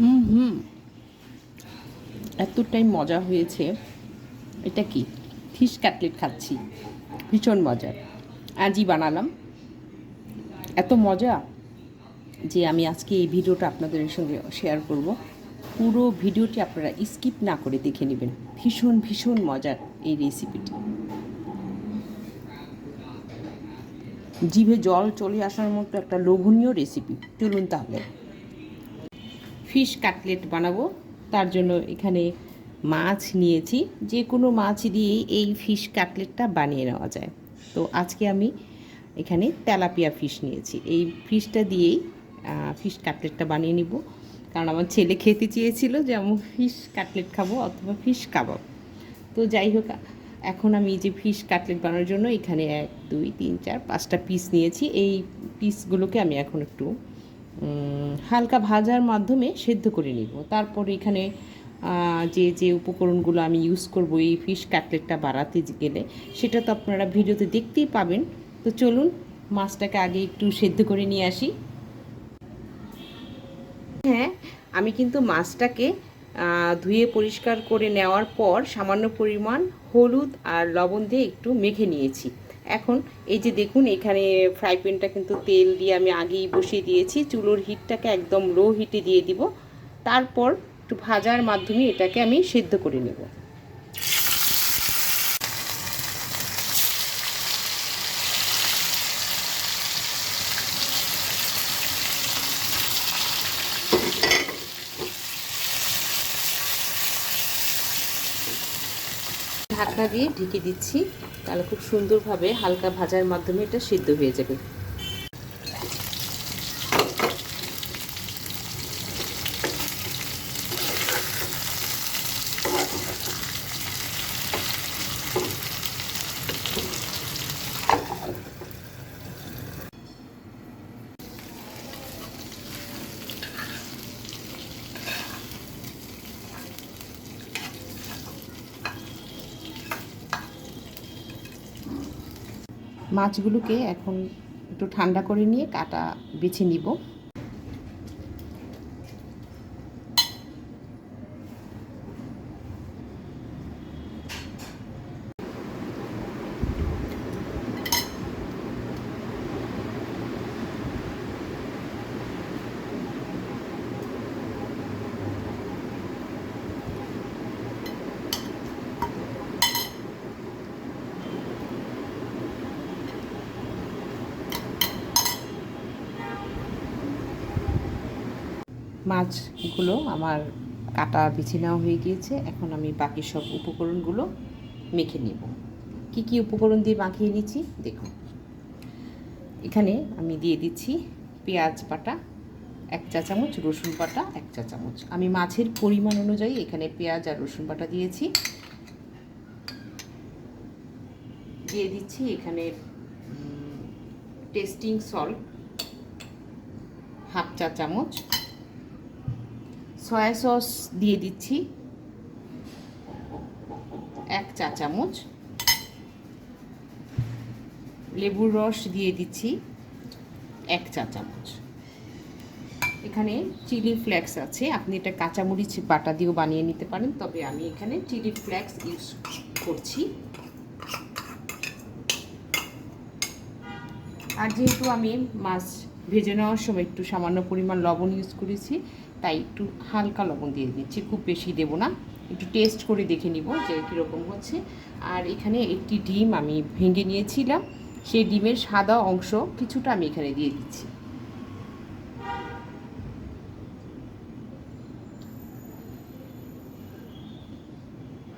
হুম। হুম এতটাই মজা হয়েছে। এটা কি? ফিশ কাটলেট খাচ্ছি। ভীষণ মজার আজই বানালাম। এত মজা যে আমি আজকে এই ভিডিওটা আপনাদের সঙ্গে শেয়ার করব। পুরো ভিডিওটি আপনারা স্কিপ না করে দেখে নেবেন। ভীষণ ভীষণ মজার এই রেসিপিটি জিভে জল চলে আসার মতো একটা লোভনীয় রেসিপি চলুন তাহলে। ফিশ কাটলেট বানাবো। তার জন্য এখানে মাছ নিয়েছি। যে কোনো মাছ দিয়েই এই ফিশ কাটলেটটা বানিয়ে নেওয়া যায়। তো আজকে আমি এখানে তেলাপিয়া ফিশ নিয়েছি। এই ফিশটা দিয়েই ফিশ কাটলেটটা বানিয়ে নিব। কারণ আমার ছেলে খেতে চেয়েছিল যে আমি ফিশ কাটলেট খাব অথবা ফিশ কাবাব তো যাই হোক, এখন আমি যে ফিশ কাটলেট বানানোর জন্য এখানে এক, দুই, তিন, চার, পাঁচটা পিস নিয়েছি। এই পিসগুলোকে আমি এখন একটু হালকা ভাজার মাধ্যমে সেদ্ধ করে নিব। তারপর এখানে যে যে উপকরণগুলো আমি ইউজ করব, এই ফিশ কাটলেটটা বাড়াতে গেলে, সেটা তো আপনারা ভিডিওতে দেখতেই পাবেন। তো চলুন, মাছটাকে আগে একটু সেদ্ধ করে নিয়ে আসি। হ্যাঁ আমি কিন্তু মাছটাকে ধুয়ে পরিষ্কার করে নেওয়ার পর সামান্য পরিমাণ হলুদ আর লবণ দিয়ে একটু মেখে নিয়েছি। এখন এই যে দেখুন, এখানে ফ্রাই প্যানটা কিন্তু তেল দিয়ে আমি আগেই বসিয়ে দিয়েছি। চুলোর হিটটাকে একদম লো হিটে দিয়ে দিব। তারপর একটু ভাজার মাধ্যমে এটাকে আমি সেদ্ধ করে নেব। ঢাকনা দিয়ে ঢেকে দিচ্ছি। তাহলে খুব সুন্দরভাবে হালকা ভাজার মাধ্যমে এটা সিদ্ধ হয়ে যাবে। মাছগুলোকে এখন একটু ঠান্ডা করে নিয়ে কাটা বেছে নিব। মাছগুলো আমার কাটা বেছে নেওয়া হয়ে গিয়েছে। এখন আমি বাকি সব উপকরণগুলো মেখে নেব। কি কি উপকরণ দিয়ে মাখিয়ে নিচ্ছি? দেখুন। এখানে আমি দিয়ে দিচ্ছি পেঁয়াজ বাটা, এক চা চামচ, রসুন বাটা, এক চা চামচ। আমি মাছের পরিমাণ অনুযায়ী এখানে পেঁয়াজ আর রসুন বাটা দিয়েছি। দিয়ে দিচ্ছি এখানে টেস্টিং সল্ট, হাফ চা চামচ। সয়া সস দিয়ে দিচ্ছি। এক চা চামচ। লেবুর রস দিয়ে দিচ্ছি এক চা চামচ। এখানে চিলি ফ্লেক্স আছে। আপনি এটা কাঁচামরিচ বাটা দিয়েও বানিয়ে নিতে পারেন। তবে আমি এখানে চিলি ফ্লেক্স ইউজ করছি। আর যেহেতু আমি মাছ ভেজে নেওয়ার সময় একটু সামান্য পরিমাণ লবণ ইউজ করেছি তাই একটু হালকা লবণ দিয়ে দিচ্ছি, খুব বেশি দেব না। একটু টেস্ট করে দেখে নিব যে কীরকম হচ্ছে। আর এখানে একটি ডিম আমি ভেঙে নিয়েছিলাম, সেই ডিমের সাদা অংশ কিছুটা আমি এখানে দিয়ে দিচ্ছি।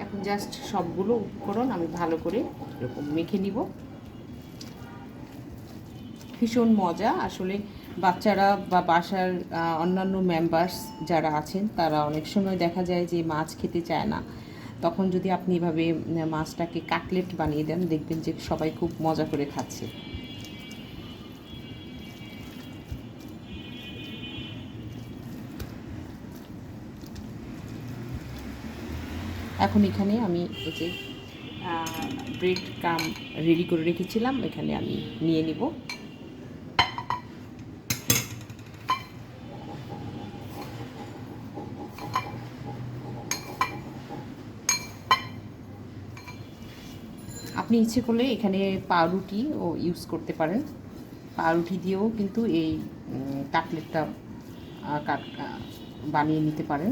এখন জাস্ট সবগুলো উপকরণ আমি ভালো করে এরকম মেখে নিব। ভীষণ মজা, আসলে বাচ্চারা বা বাসার অন্যান্য মেম্বার্স যারা আছেন, তারা অনেক সময় দেখা যায় যে মাছ খেতে চায় না। তখন যদি আপনি এভাবে মাছটাকে কাটলেট বানিয়ে দেন, দেখবেন যে সবাই খুব মজা করে খাচ্ছে। এখন এখানে আমি এই যে ব্রেড কাম রেডি করে রেখেছিলাম, এখানে আমি নিয়ে নিব। আপনি ইচ্ছে করলে এখানে পাউরুটি ও ইউজ করতে পারেন। পাউরুটি দিয়েও কিন্তু এই কাটলেটটা বানিয়ে নিতে পারেন।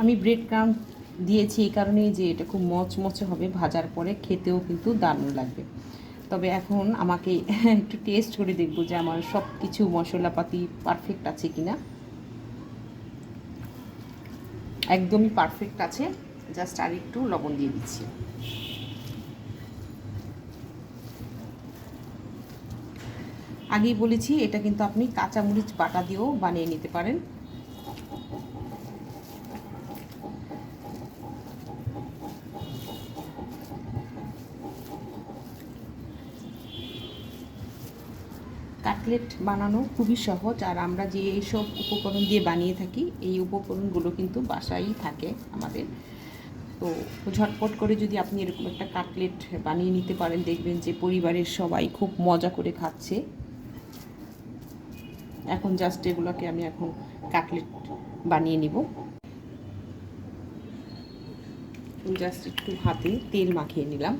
আমি ব্রেড ক্রাম দিয়েছি এই কারণেই যে এটা খুব মচমচে হবে ভাজার পরে, খেতেও কিন্তু দারুণ লাগবে। তবে এখন আমাকে একটু টেস্ট করে দেখব যে আমার সব কিছু মশলাপাতি পারফেক্ট আছে কিনা। একদমই পারফেক্ট আছে জাস্ট আর একটু লবণ দিয়ে দিচ্ছি। আগেই বলেছি, এটা কিন্তু আপনি কাঁচামরিচ বাটা দিয়েও বানিয়ে নিতে পারেন। কাটলেট বানানো খুবই সহজ, আর আমরা যে এইসব উপকরণ দিয়ে বানিয়ে থাকি, এই উপকরণগুলো কিন্তু বাসায়ই থাকে আমাদের। তো ঝটপট করে যদি আপনি এরকম একটা কাটলেট বানিয়ে নিতে পারেন, দেখবেন যে পরিবারের সবাই খুব মজা করে খাচ্ছে। এখন জাস্ট এগুলোকে আমি এখন কাটলেট বানিয়ে নিব। জাস্ট একটু হাতে তেল মাখিয়ে নিলাম।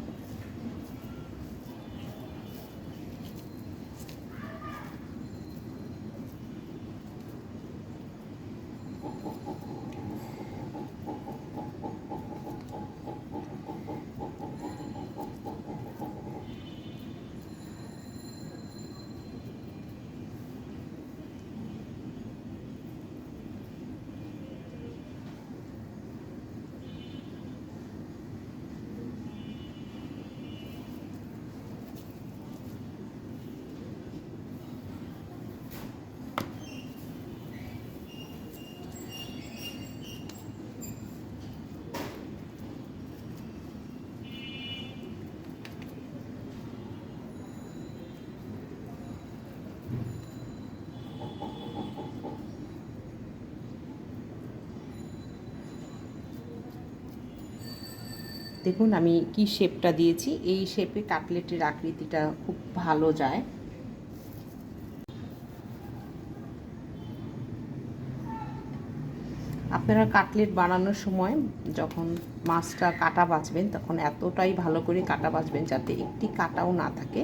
দেখুন, আমি কি শেপটা দিয়েছি। এই শেপে কাটলেটের আকৃতিটা খুব ভালো যায়। আপনারা কাটলেট বানানোর সময় যখন মাছটা কাটা বাঁচবেন তখন এতটাই ভালো করে কাটা বাঁচবেন যাতে একটি কাটাও না থাকে।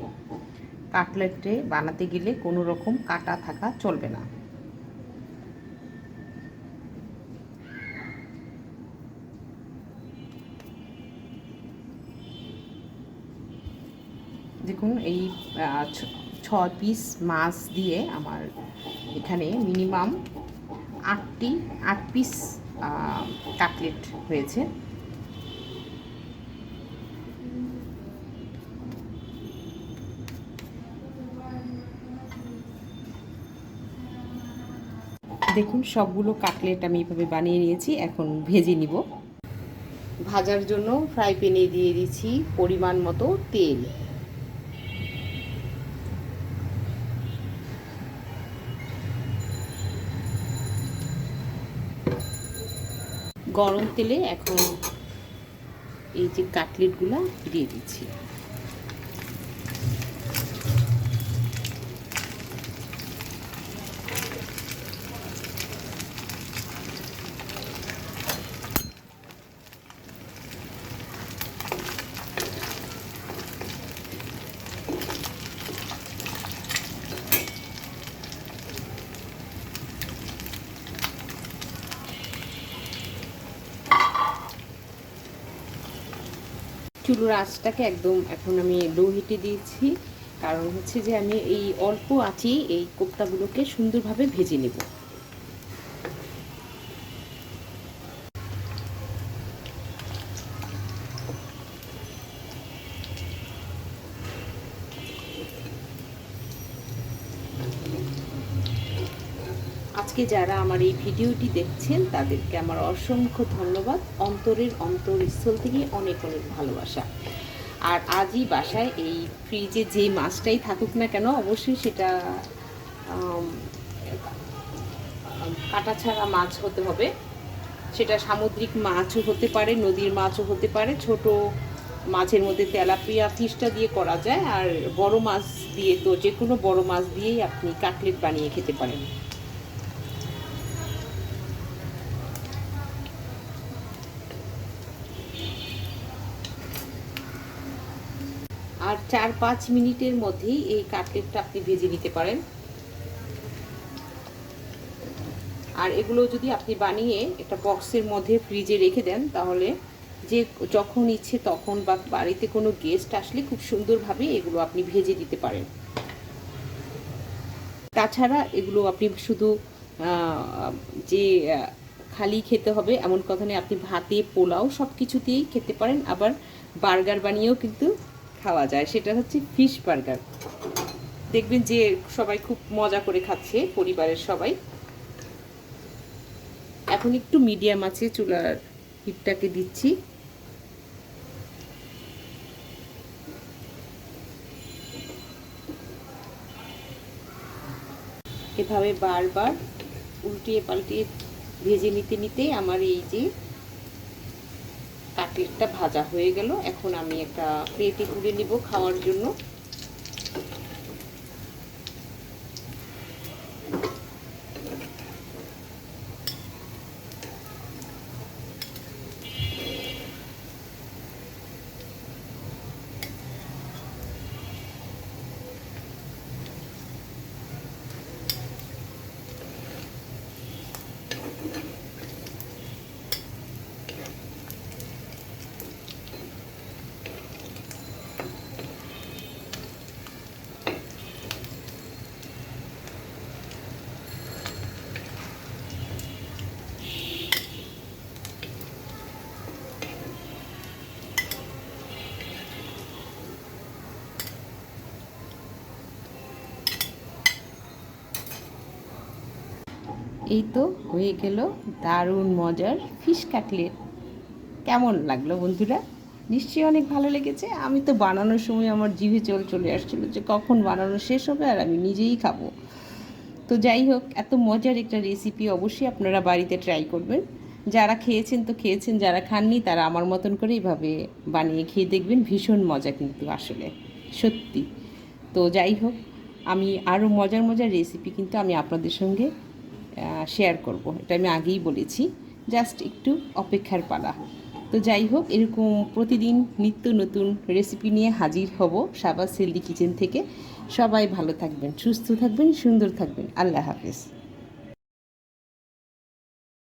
কাটলেটে বানাতে গেলে কোনো রকম কাটা থাকা চলবে না। দেখুন, এই ছ- পিস মাছ দিয়ে আমার এখানে মিনিমাম আটটি, আট পিস কাটলেট হয়েছে। দেখুন, সবগুলো কাটলেট আমি এভাবে বানিয়ে নিয়েছি, এখন ভেজে নিব। ভাজার জন্য ফ্রাই প্যানে দিয়ে দিচ্ছি পরিমাণ মতো তেল। গরম তেলে এখন এই যে কাটলেটগুলো দিয়ে দিচ্ছি। চুলোর আঁচটাকে একদম এখন আমি লো হিটে দিয়েছি। কারণ হচ্ছে যে আমি এই অল্প আঁচেই এই কোপ্তাগুলোকে সুন্দরভাবে ভেজে নেব। আজকে যারা আমার এই ভিডিওটি দেখছেন, তাদেরকে আমার অসংখ্য ধন্যবাদ। অন্তরের অন্তরস্থল থেকে অনেক অনেক ভালোবাসা। আর আজই বাসায় এই ফ্রিজে যে মাছটাই থাকুক না কেন, অবশ্যই সেটা কাটা ছাড়া মাছ হতে হবে। সেটা সামুদ্রিক মাছও হতে পারে, নদীর মাছও হতে পারে। ছোট মাছের মধ্যে তেলাপিয়া ফিশটা দিয়ে করা যায়, আর বড় মাছ দিয়ে তো যে কোনো বড় মাছ দিয়েই আপনি কাটলেট বানিয়ে খেতে পারেন। আর চার পাঁচ মিনিটের মধ্যেই এই কাটলেটটা আপনি ভেজে নিতে পারেন। আর এগুলো যদি আপনি বানিয়ে একটা বক্সের মধ্যে ফ্রিজে রেখে দেন, তাহলে যে যখন ইচ্ছে তখন বা বাড়িতে কোনো গেস্ট আসলে খুব সুন্দরভাবে এগুলো আপনি ভেজে দিতে পারেন। তাছাড়া এগুলো আপনি শুধু যে খালি খেতে হবে এমন কথা নেই আপনি ভাতে, পোলাও সব কিছুতেই খেতে পারেন। আবার বার্গার বানিয়েও কিন্তু খাওয়া যায়, সেটা হচ্ছে ফিশ বার্গার দেখবেন যে সবাই খুব মজা করে খাচ্ছে, পরিবারের সবাই। এখন একটু মিডিয়াম আছে, চুলার হিটটাকে দিচ্ছি। এভাবে বারবার উল্টিয়ে পাল্টিয়ে ভেজে নিতে নিতে আমার এই যে কাটলেটটা ভাজা হয়ে গেল। এখন আমি একটা প্লেটে তুলে নিব খাওয়ার জন্য। এই তো হয়ে গেল দারুণ মজার ফিশ কাটলেট। কেমন লাগল বন্ধুরা? নিশ্চয়ই অনেক ভালো লেগেছে। আমি তো বানানোর সময় আমার জিভে চল চলে আসছিল যে কখন বানানো শেষ হবে আর আমি নিজেই খাব। তো যাই হোক, এত মজার একটা রেসিপি অবশ্যই আপনারা বাড়িতে ট্রাই করবেন। যারা খেয়েছেন তো খেয়েছেন, যারা খাননি তারা আমার মতন করে এইভাবে বানিয়ে খেয়ে দেখবেন। ভীষণ মজা কিন্তু আসলে, সত্যি। তো যাই হোক, আমি আরও মজার মজার রেসিপি কিন্তু আমি আপনাদের সঙ্গে শেয়ার করব। এটা আমি আগেই বলেছি। জাস্ট একটু অপেক্ষার পালা। তো যাই হোক, এরকম প্রতিদিন নিত্য নতুন রেসিপি নিয়ে হাজির হব সাবাস হেলদি কিচেন থেকে। সবাই ভালো থাকবেন, সুস্থ থাকবেন, সুন্দর থাকবেন। আল্লাহ হাফেজ।